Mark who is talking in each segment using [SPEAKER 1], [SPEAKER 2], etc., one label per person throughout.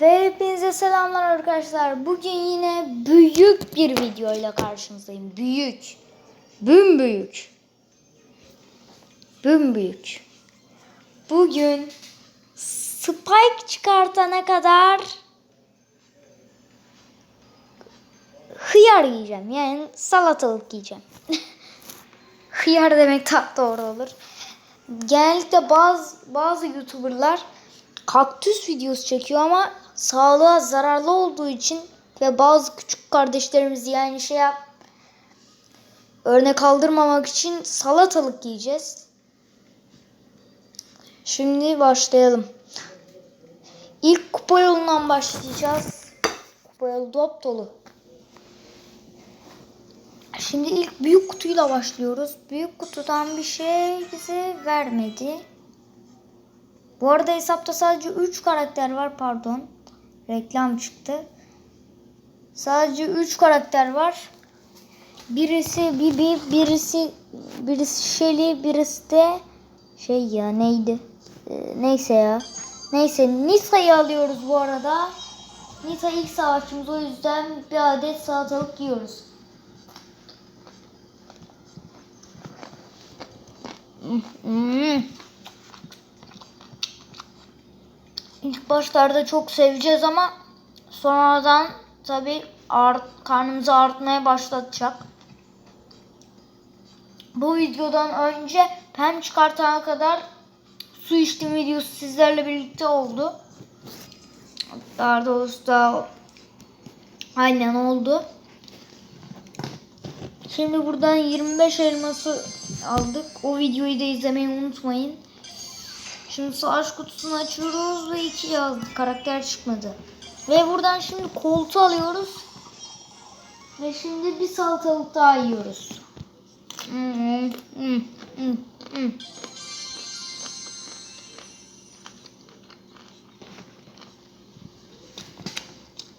[SPEAKER 1] Ve hepinize selamlar arkadaşlar. Bugün yine büyük bir video ile karşınızdayım. Büyük. Büm büyük. Büm büyük. Bugün Spike çıkartana kadar hıyar yiyeceğim. Yani salatalık yiyeceğim. hıyar demek daha doğru olur. Genellikle bazı bazı YouTuber'lar kaktüs videosu çekiyor ama sağlığa zararlı olduğu için ve bazı küçük kardeşlerimiz yani şey yap örnek aldırmamak için salatalık yiyeceğiz. Şimdi başlayalım. İlk kupa yolundan başlayacağız. Kupa yolu dop dolu. Şimdi ilk büyük kutuyla başlıyoruz. Büyük kutudan bir şey bize vermedi. Bu arada hesapta sadece 3 karakter var pardon. Reklam çıktı. Sadece 3 karakter var. Birisi Bibi, birisi birisi Shelly, birisi de şey ya neydi? Ee, neyse ya. Neyse Nisa'yı alıyoruz bu arada. Nisa ilk savaşçımız o yüzden bir adet salatalık yiyoruz. Hmm. İlk başlarda çok seveceğiz ama sonradan tabi art, karnımızı artmaya başlatacak. Bu videodan önce pem çıkartana kadar su içtim videosu sizlerle birlikte oldu. Daha doğrusu da aynen oldu. Şimdi buradan 25 elması aldık. O videoyu da izlemeyi unutmayın. Şimdi savaş kutusunu açıyoruz ve iki yazdık. Karakter çıkmadı. Ve buradan şimdi koltuğu alıyoruz. Ve şimdi bir salatalık daha yiyoruz.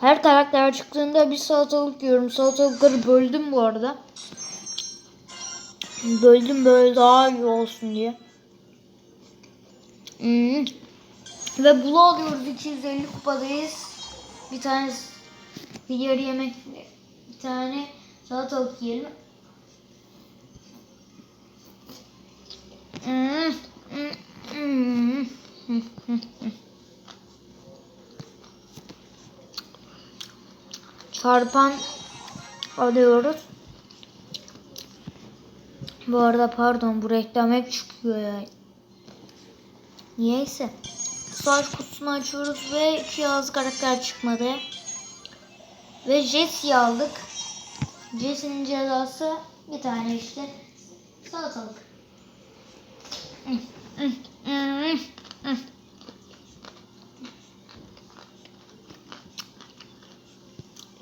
[SPEAKER 1] Her karakter çıktığında bir salatalık yiyorum. Salatalıkları böldüm bu arada. Böldüm böyle daha iyi olsun diye. Hmm. Ve bulu alıyoruz 250 kupadayız. Bir tane bir yarı yemek bir tane salatalık yiyelim. Hmm. Çarpan alıyoruz. Bu arada pardon bu reklam hep çıkıyor ya. Niyeyse. Savaş kutusunu açıyoruz ve iki yaz karakter çıkmadı. Ve Jesse'yi aldık. Jesse'nin cezası bir tane işte salatalık.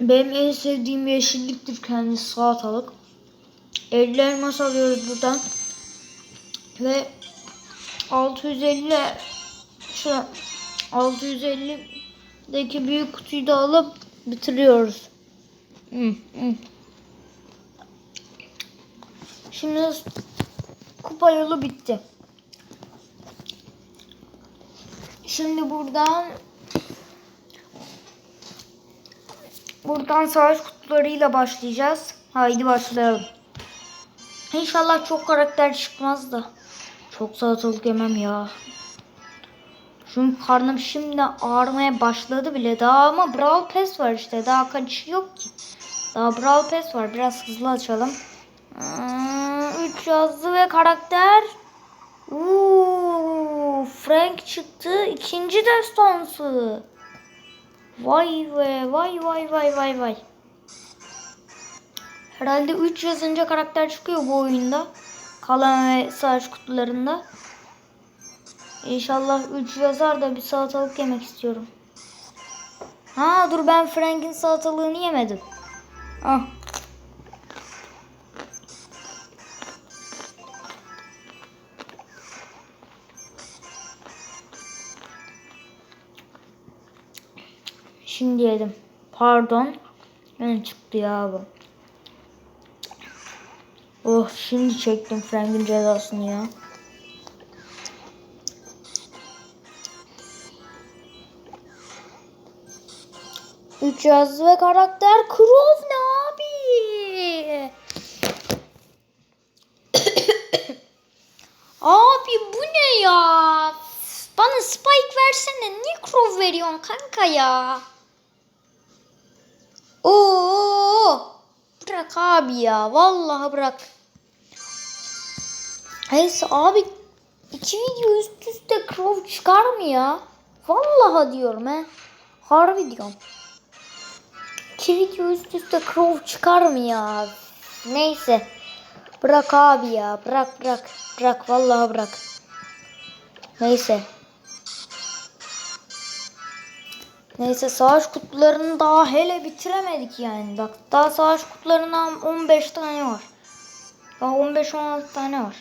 [SPEAKER 1] Benim en sevdiğim yeşilliktir kendisi salatalık. 50 elmas alıyoruz buradan. Ve 650 şu 650'deki büyük kutuyu da alıp bitiriyoruz. Şimdi kupa yolu bitti. Şimdi buradan buradan savaş kutularıyla başlayacağız. Haydi başlayalım. İnşallah çok karakter çıkmaz da. Çok salatalık yemem ya. Çünkü karnım şimdi ağrımaya başladı bile. Daha ama Brawl Pass var işte. Daha kaçışı yok ki. Daha Brawl Pass var. Biraz hızlı açalım. 3 yazdı ve karakter. Uuu, Frank çıktı. İkinci destansı. Vay be vay vay vay vay vay. Herhalde 3 yazınca karakter çıkıyor bu oyunda. Kalan ve savaş kutularında. İnşallah 3 yazar da bir salatalık yemek istiyorum. Ha dur ben Frank'in salatalığını yemedim. Ah. Şimdi yedim. Pardon. Ne çıktı ya bu? Oh şimdi çektim Frank'in cezasını ya. 3 yazdı ve karakter Crow ne abi? abi bu ne ya? Bana Spike versene. Niye Crow veriyorsun kanka ya? Oo! Bırak abi ya. Vallahi bırak. Neyse abi iki video üst üste Crow çıkar mı ya? Vallahi diyorum he. Harbi diyorum. İki video üst üste Crow çıkar mı ya? Neyse. Bırak abi ya. Bırak bırak. Bırak vallahi bırak. Neyse. Neyse savaş kutularını daha hele bitiremedik yani. Bak daha savaş kutularından 15 tane var. Daha 15-16 tane var.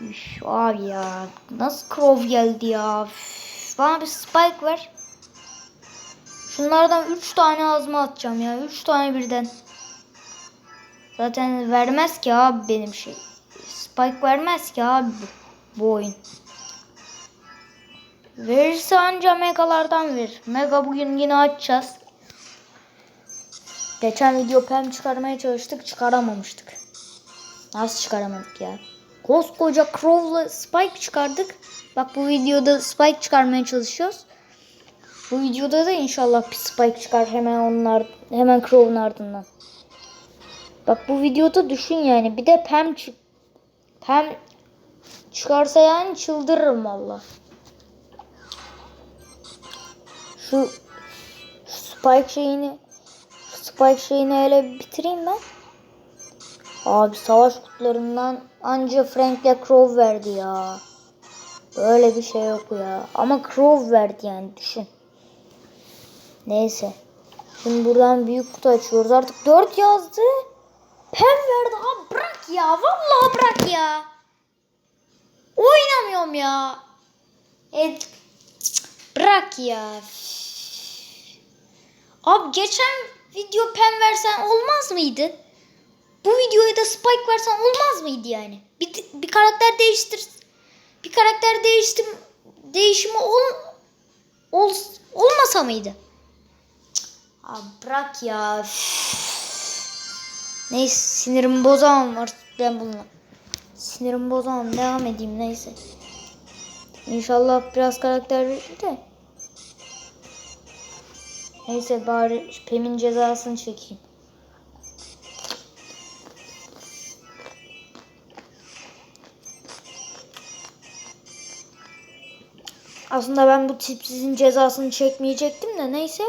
[SPEAKER 1] Üf, abi ya nasıl Crow geldi ya. Üf, bana bir spike ver. Şunlardan 3 tane ağzıma atacağım ya. 3 tane birden. Zaten vermez ki abi benim şey. Spike vermez ki abi bu, bu oyun. Verirse anca megalardan verir. Mega bugün yine açacağız. Geçen video pem çıkarmaya çalıştık çıkaramamıştık. Nasıl çıkaramadık ya? Koskoca Crow'la Spike çıkardık. Bak bu videoda Spike çıkarmaya çalışıyoruz. Bu videoda da inşallah bir Spike çıkar hemen onlar hemen Crow'un ardından. Bak bu videoda düşün yani bir de Pem çık Pem çıkarsa yani çıldırırım valla. Şu, Spike şeyini Spike şeyini hele bitireyim ben. Abi savaş kutularından anca Frank'le Crow verdi ya. Böyle bir şey yok ya. Ama Crow verdi yani düşün. Neyse. Şimdi buradan büyük kutu açıyoruz. Artık 4 yazdı. Pem verdi. Abi bırak ya. Vallahi bırak ya. Oynamıyorum ya. E, bırak ya. Abi geçen video pem versen olmaz mıydı? Bu videoya da spike versen olmaz mıydı yani? Bir, bir karakter değiştir. Bir karakter değiştim değişimi ol, ol olmasa mıydı? Cık, Abi bırak ya. Üf. Neyse sinirimi bozamam artık ben bununla. Sinirimi bozamam. Devam edeyim neyse. İnşallah biraz karakter de. Neyse bari Pem'in cezasını çekeyim. Aslında ben bu tipsizin cezasını çekmeyecektim de neyse.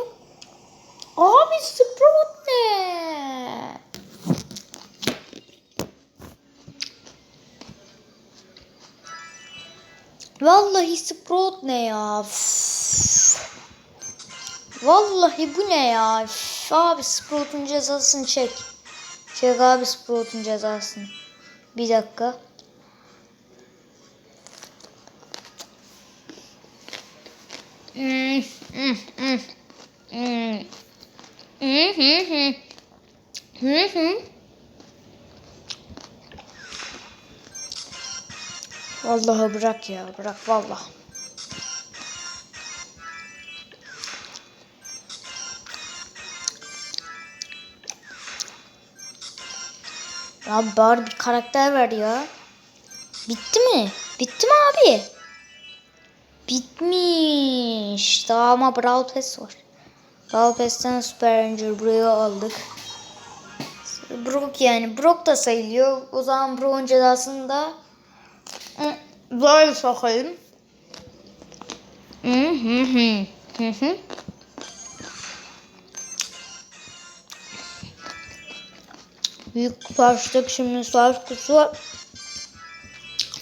[SPEAKER 1] Abi Sprout ne? Vallahi Sprout ne ya? Üf. Vallahi bu ne ya? Üf. Abi Sprout'un cezasını çek. Çek abi Sprout'un cezasını. Bir dakika. Hmm, hmm, hmm, hmm. Hmm, hmm, hmm. Vallahi bırak ya bırak vallahi. Ya bari bir karakter ver ya. Bitti mi? Bitti mi abi? Bitmiş. Daha ama Brawl Pass var. Brawl Pass'ten Super Ranger buraya aldık. Brock yani. Brock da sayılıyor. O zaman Brock'un cezasını da böyle sokayım. Hı hı hı. Hı hı. Büyük kutu. Şimdi savaş kutusu var.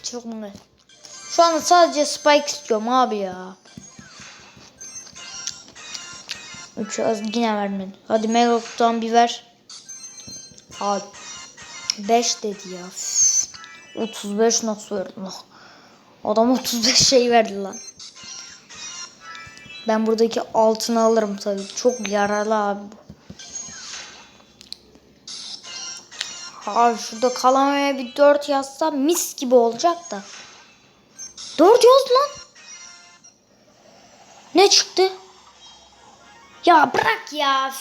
[SPEAKER 1] Çok mu? Şu anda sadece Spike istiyorum abi ya. Üç az yine vermedi. Hadi Mega kutudan bir ver. Abi. 5 dedi ya. Üf. 35 nasıl verdi? Adam 35 şey verdi lan. Ben buradaki altını alırım tabii. Çok yararlı abi bu. Abi şurada kalamaya bir 4 yazsa mis gibi olacak da. 4 yaz lan. Ne çıktı? Ya bırak ya.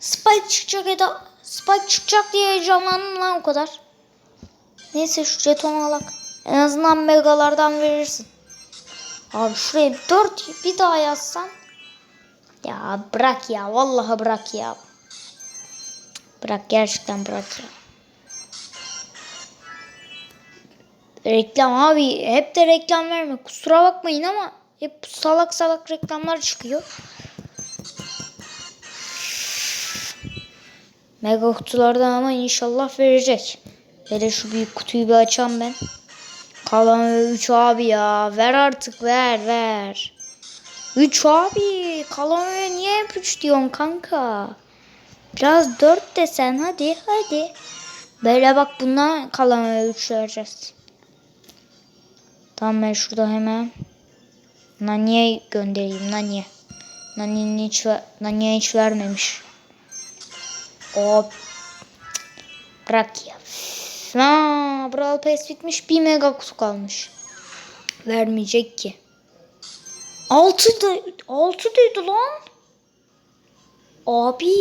[SPEAKER 1] Spike çıkacak ya da Spike çıkacak diye heyecanlandım lan o kadar. Neyse şu jetonu alak. En azından megalardan verirsin. Abi şuraya 4 bir daha yazsan. Ya bırak ya. Vallahi bırak ya. Bırak gerçekten bırak ya. Reklam abi. Hep de reklam verme. Kusura bakmayın ama hep salak salak reklamlar çıkıyor. Mega kutulardan ama inşallah verecek. Hele şu büyük kutuyu bir açam ben. Kalan 3 abi ya. Ver artık ver ver. 3 abi. Kalan niye hep 3 diyorsun kanka? Biraz 4 desen hadi hadi. Böyle bak bundan kalan 3 vereceğiz. Tamam ben şurada hemen Nani'ye göndereyim Nani'ye. Nani'ye hiç, Nani'ye hiç vermemiş. Hop. Bırak ya. Ha, Brawl Pass bitmiş. Bir mega kutu kalmış. Vermeyecek ki. Altı da, altı dedi lan. Abi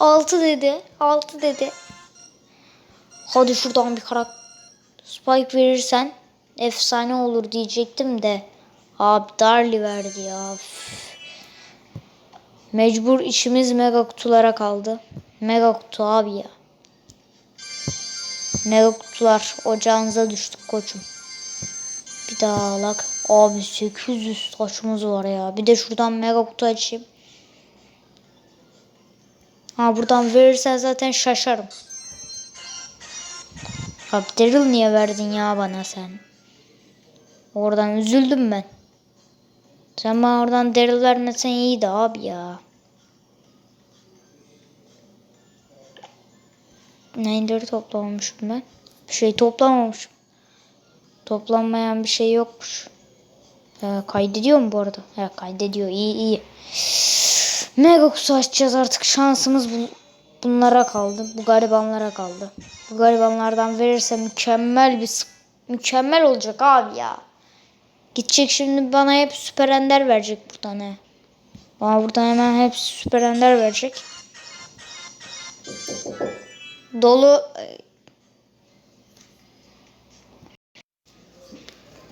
[SPEAKER 1] altı dedi. Altı dedi. Hadi şuradan bir karak spike verirsen efsane olur diyecektim de. Abi Darly verdi ya. Üf. Mecbur işimiz mega kutulara kaldı. Mega kutu abi ya. Mega kutular ocağınıza düştük koçum. Bir daha alak. Abi 800 taşımız var ya. Bir de şuradan mega kutu açayım. Ha buradan verirsen zaten şaşarım. Abi Daryl niye verdin ya bana sen? Oradan üzüldüm ben. Sen bana oradan Daryl vermesen iyiydi abi ya. Neleri toplamamışım ben? Bir şey toplamamışım. Toplanmayan bir şey yokmuş. Ee, kaydediyor mu bu arada? He kaydediyor. İyi iyi. Mega kutu açacağız artık. Şansımız bu, bunlara kaldı. Bu garibanlara kaldı. Bu garibanlardan verirse mükemmel bir mükemmel olacak abi ya. Gidecek şimdi bana hep süper ender verecek buradan he. Bana buradan hemen hep süper ender verecek. Dolu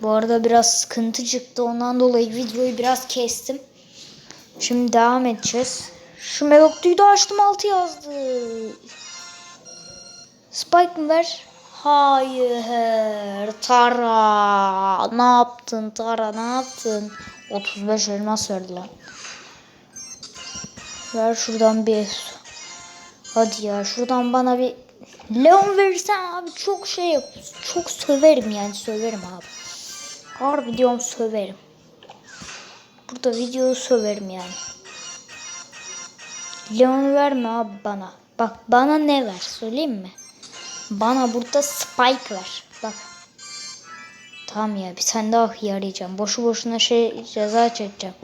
[SPEAKER 1] Bu arada biraz sıkıntı çıktı. Ondan dolayı videoyu biraz kestim. Şimdi devam edeceğiz. Şu Meloktu'yu da açtım altı yazdı. Spike mı ver? Hayır. Tara. Ne yaptın Tara ne yaptın? 35 elmas verdi lan. Ver şuradan bir. Hadi ya şuradan bana bir Leon verirsen abi çok şey yap. Çok söverim yani söverim abi. Harbi diyorum söverim. Burada videoyu söverim yani. Leon verme abi bana. Bak bana ne ver söyleyeyim mi? Bana burada Spike ver. Bak. Tamam ya bir tane daha arayacağım. Boşu boşuna şey ceza çekeceğim.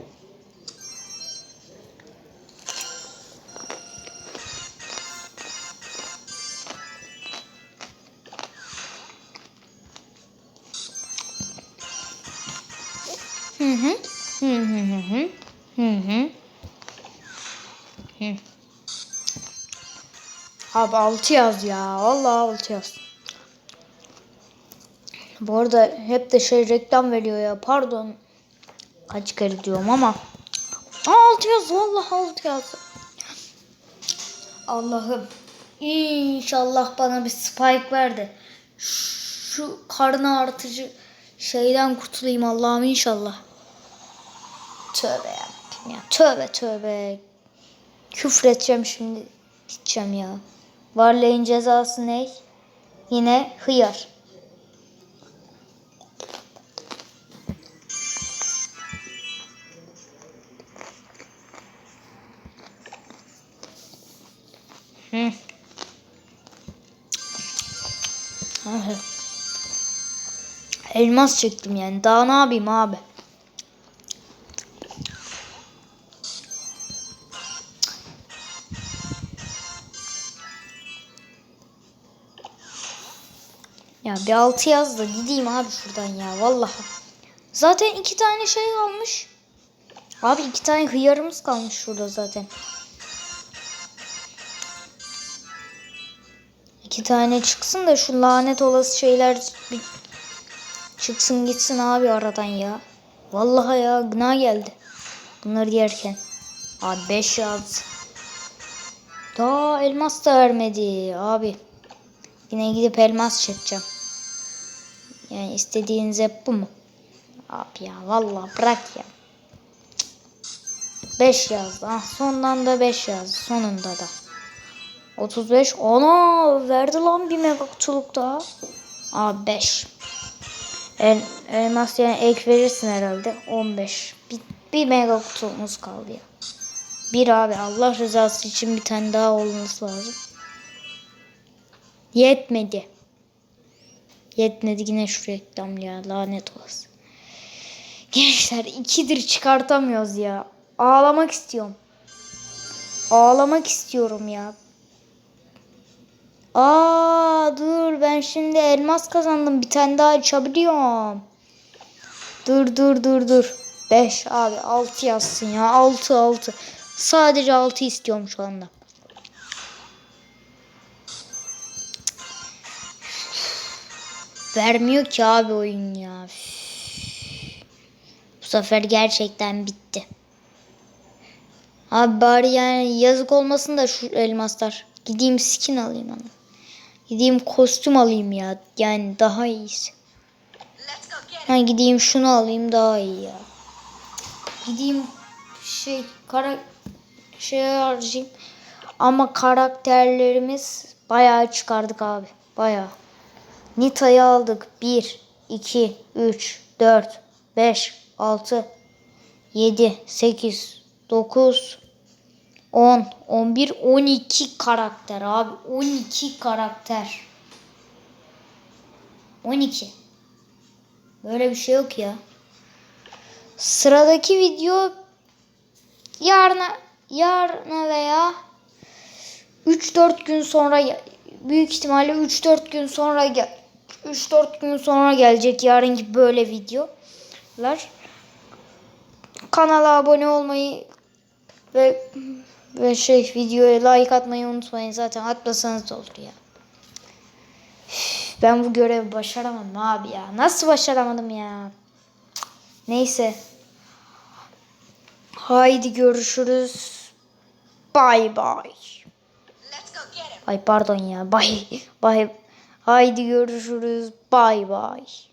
[SPEAKER 1] Abi 6 yaz ya. Vallahi 6 yaz. Bu arada hep de şey reklam veriyor ya. Pardon. Kaç kere diyorum ama. 6 yaz. Vallahi 6 yaz. Allah'ım. İnşallah bana bir spike verdi. Şu karnı artıcı şeyden kurtulayım Allah'ım inşallah. Tövbe ya. Tövbe tövbe. Küfür edeceğim şimdi. Gideceğim ya. Varlığın cezası ne? Yine hıyar. Hı. Elmas çektim yani. Daha ne yapayım abi? Bir altı yaz da gideyim abi şuradan ya vallahi. Zaten iki tane şey almış. Abi iki tane hıyarımız kalmış şurada zaten. İki tane çıksın da şu lanet olası şeyler bir çıksın gitsin abi aradan ya. Vallahi ya gına geldi. Bunları yerken. Abi 5 yaz. Daha elmas da vermedi abi. Yine gidip elmas çekeceğim. Yani istediğiniz hep bu mu? Abi ya vallahi bırak ya. 5 yazdı. Ah, sondan da 5 yazdı. Sonunda da. 35. Ana verdi lan bir mega kutuluk daha. Aa 5. El, elmas yani ek verirsin herhalde. 15. Bir, bir mega kutumuz kaldı ya. Bir abi Allah rızası için bir tane daha olması lazım. Yetmedi. Yetmedi yine şu reklam ya lanet olası. Gençler ikidir çıkartamıyoruz ya. Ağlamak istiyorum. Ağlamak istiyorum ya. Aa dur ben şimdi elmas kazandım. Bir tane daha açabiliyorum. Dur dur dur dur. 5 abi 6 yazsın ya. 6 6. Sadece 6 istiyorum şu anda. Vermiyor ki abi oyun ya. Bu sefer gerçekten bitti. Abi bari yani yazık olmasın da şu elmaslar. Gideyim skin alayım onu. Gideyim kostüm alayım ya. Yani daha iyisi. Ha gideyim şunu alayım daha iyi ya. Gideyim şey kara şey harcayayım. Ama karakterlerimiz bayağı çıkardık abi. Bayağı. Nita'yı aldık. 1, 2, 3, 4, 5, 6, 7, 8, 9, 10, 11, 12 karakter abi. 12 karakter. 12. Böyle bir şey yok ya. Sıradaki video yarına yarına veya 3-4 gün sonra büyük ihtimalle 3-4 gün sonra 3-4 gün sonra gelecek yarınki böyle videolar. Kanala abone olmayı ve ve şey videoya like atmayı unutmayın. Zaten atmasanız da olur ya. Ben bu görevi başaramadım abi ya. Nasıl başaramadım ya? Neyse. Haydi görüşürüz. Bye bye. Ay pardon ya. Bye. Bye. Haydi görüşürüz. Bye bye.